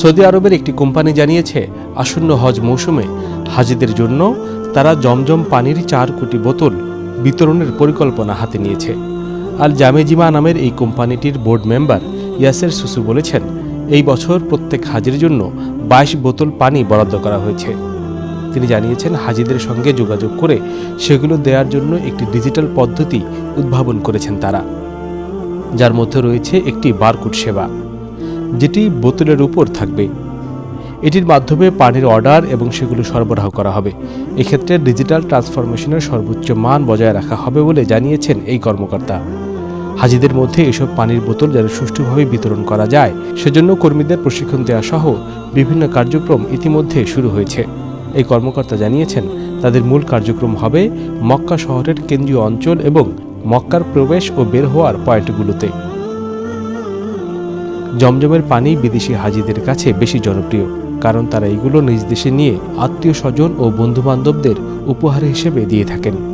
Saudi আরবের একটি company জানিয়েছে, আসন্ন হজ মৌসুমে হাজিদের জন্য তারা জমজম পানির চার কোটি বোতল বিতরণের পরিকল্পনা হাতে নিয়েছে। আল জামেজিমা নামের এই কোম্পানিটির বোর্ড মেম্বার ইয়াসের সুসু বলেছেন, এই বছর প্রত্যেক হাজির জন্য বাইশ বোতল পানি বরাদ্দ করা হয়েছে। তিনি জানিয়েছেন, হাজিদের সঙ্গে যোগাযোগ করে সেগুলো দেওয়ার জন্য একটি ডিজিটাল পদ্ধতি উদ্ভাবন করেছেন তারা। যার মধ্যে রয়েছে একটি বারকোড সেবা, যেটি বোতলের উপর থাকবে। এটির মাধ্যমে পানির অর্ডার এবং সেগুলো সরবরাহ করা হবে। এক্ষেত্রে ডিজিটাল ট্রান্সফরমেশনের সর্বোচ্চ মান বজায় রাখা হবে বলে জানিয়েছেন এই কর্মকর্তা। হাজিদের মধ্যে এসব পানির বোতল যেন সুষ্ঠুভাবে বিতরণ করা যায়, সেজন্য কর্মীদের প্রশিক্ষণ দেওয়া সহ বিভিন্ন কার্যক্রম ইতিমধ্যে শুরু হয়েছে। এই কর্মকর্তা জানিয়েছেন, তাদের মূল কার্যক্রম হবে মক্কা শহরের কেন্দ্রীয় অঞ্চল এবং মক্কার প্রবেশ ও বের হওয়ার পয়েন্টগুলোতে। জমজমের পানি বিদেশি হাজিদের কাছে বেশি জনপ্রিয়, কারণ তারা এগুলো নিজ দেশে নিয়ে আত্মীয় স্বজন ও বন্ধুবান্ধবদের উপহার হিসেবে দিয়ে থাকেন।